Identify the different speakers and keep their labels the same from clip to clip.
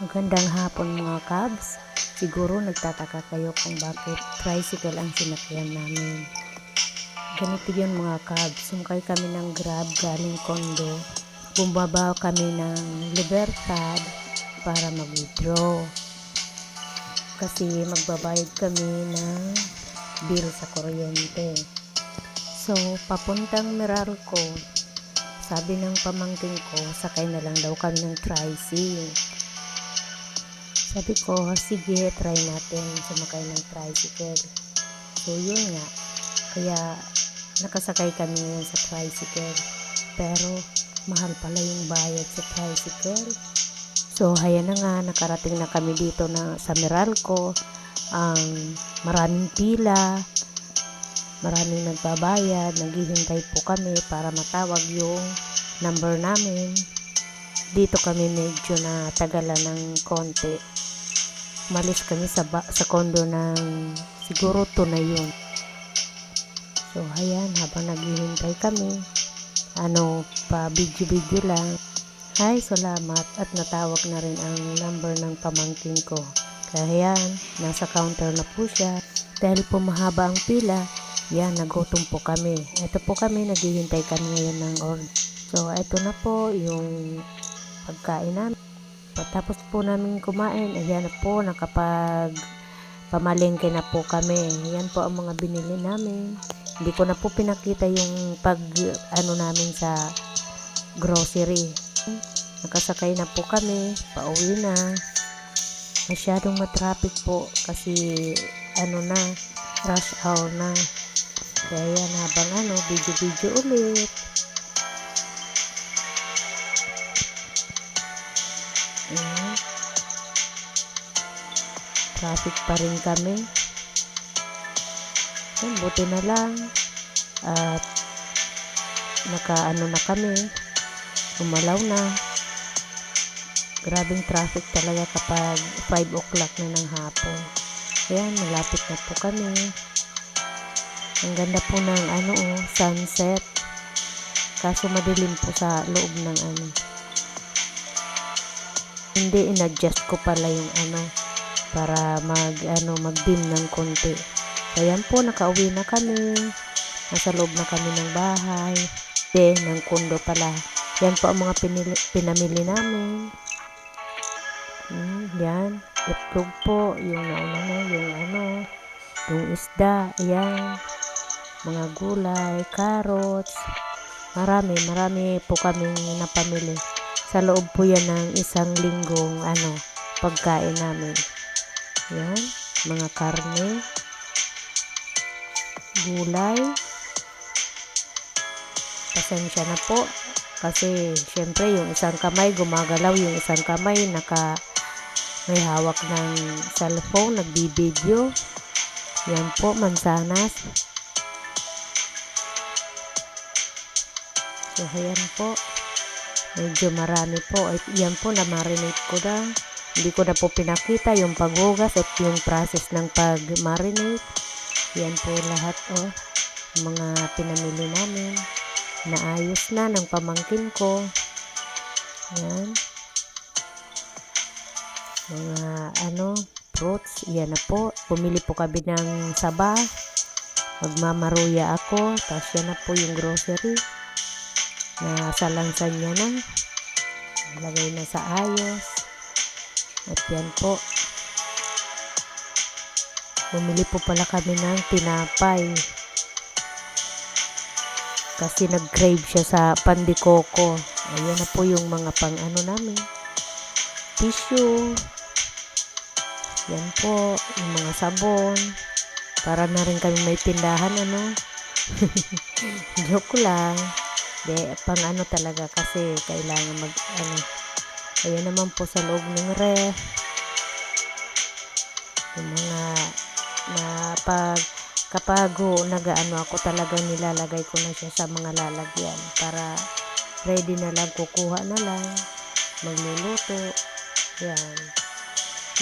Speaker 1: Magandang hapon mga kabs. Siguro nagtataka kayo kung bakit tricycle ang sinakyan namin. Ganito yun mga kabs. Sumakay kami ng grab galing condo. Bumaba kami ng Libertad para mag-withdraw. Kasi magbabayad kami ng bill sa kuryente. So, papuntang Meralco, sabi ng pamangking ko, sakay na lang daw kami ng tricycle. Sabi ko, sige, try natin sumakay ng tricycle. So, yun nga. Kaya, nakasakay kami sa tricycle. Pero, mahal pala yung bayad sa tricycle. So, haya na nga, nakarating na kami dito na sa Meralco. Ang maraming pila, maraming nagbabayad, naghihintay po kami para matawag yung number namin. Dito kami medyo na tagalan ng konti. Malis kami sa, ba- sa kondo ng siguro to na yun. So, ayan, habang naghihintay kami, ano, pa video-video lang. Ay, salamat at natawag na rin ang number ng pamangkin ko. Kaya yan, nasa counter na po siya. Dahil po mahaba ang pila, yan, nagutom po kami. Ito po kami, naghihintay kami ngayon ng order. So, ito na po yung pagkain namin. Pagkatapos po namin kumain, ayan na po, nakapag pamalengke na po kami. Yan po ang mga binili namin. Hindi ko na po pinakita yung pag ano namin sa grocery. Nakasakay na po kami, pauwi na. Masyadong matraffic po kasi ano na, rush hour na. Kaya yan, habang ano, video-video ulit. Ayan. Traffic pa rin kami. Ayan, buti na lang. At nakaano na kami. Umalaw na. Grabing traffic talaga kapag 5 o'clock na ng hapon. Ayan, malapit na po kami. Ang ganda po ng ano oh, sunset. Kaso madilim po sa loob ng ano. Hindi in-adjust ko pala yung ano para mag ano mag-dim ng konti. Ayan po, nakauwi na kami. Nasa loob na kami ng bahay. De, ng kondo pala. Yan po ang mga pinili, pinamili namin. Mm, yan. Itlog po. Yung nauna na, yung ano. Yung isda. Ayan. Mga gulay, carrots. Marami, marami po kaming napamili. Sa loob po yan ng isang linggong ano, pagkain namin. Yan. Mga karne. Gulay. Pasensya na po. Kasi, syempre, yung isang kamay gumagalaw, yung isang kamay naka may hawak ng cellphone, nagbibideo. Yan po, mansanas. So, ayan po. Medyo marami po. Ay, yan po, na-marinate ko na. Hindi ko na po pinakita yung paghugas at yung process ng pag-marinate. Yan po lahat, oh. Mga pinamili namin. Naayos na ng pamangkin ko. Yan. Mga, ano, fruits. Yan na po. Pumili po kami ng saba. Magmamaruya ako. Tapos yan na po yung grocery. Nasa lansan niya na. Lagay na sa ayos. At yan po. Bumili po pala kami ng tinapay. Kasi nag-crave siya sa pandikoko. Ayan na po yung mga pang ano namin. Tissue. Yan po. Yung mga sabon. Para na rin kami may tindahan ano. Joke lang. De, pang ano talaga kasi kailangan mag ano. Ayan naman po sa loob ng ref. Yung mga na pag kapag nagaano ako talagang nilalagay ko na siya sa mga lalagyan para ready na lang kukuha na lang magluluto yan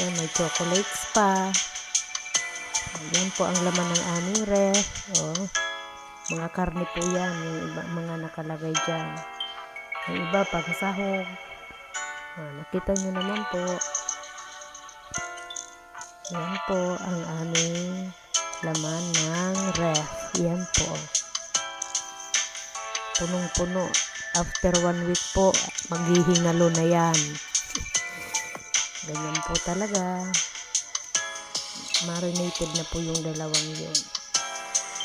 Speaker 1: yan may chocolates pa yan po ang laman ng aming ref oh, mga karne po yan yung iba, mga nakalagay dyan yung iba pag sahog ah, nakita nyo naman po Yan po ang aming laman ng ref. Yan po. Punong-puno. After one week po, maghihingalo na yan. Ganyan po talaga. Marinated na po yung dalawang yun.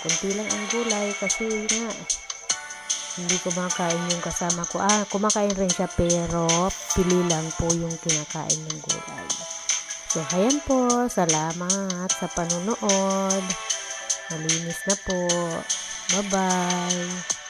Speaker 1: Kunti lang ang gulay kasi nga, hindi kumakain yung kasama ko. Ah, kumakain rin siya pero pili lang po yung kinakain ng gulay. So, ayan po. Salamat sa panunood. Malinis na po. Bye-bye.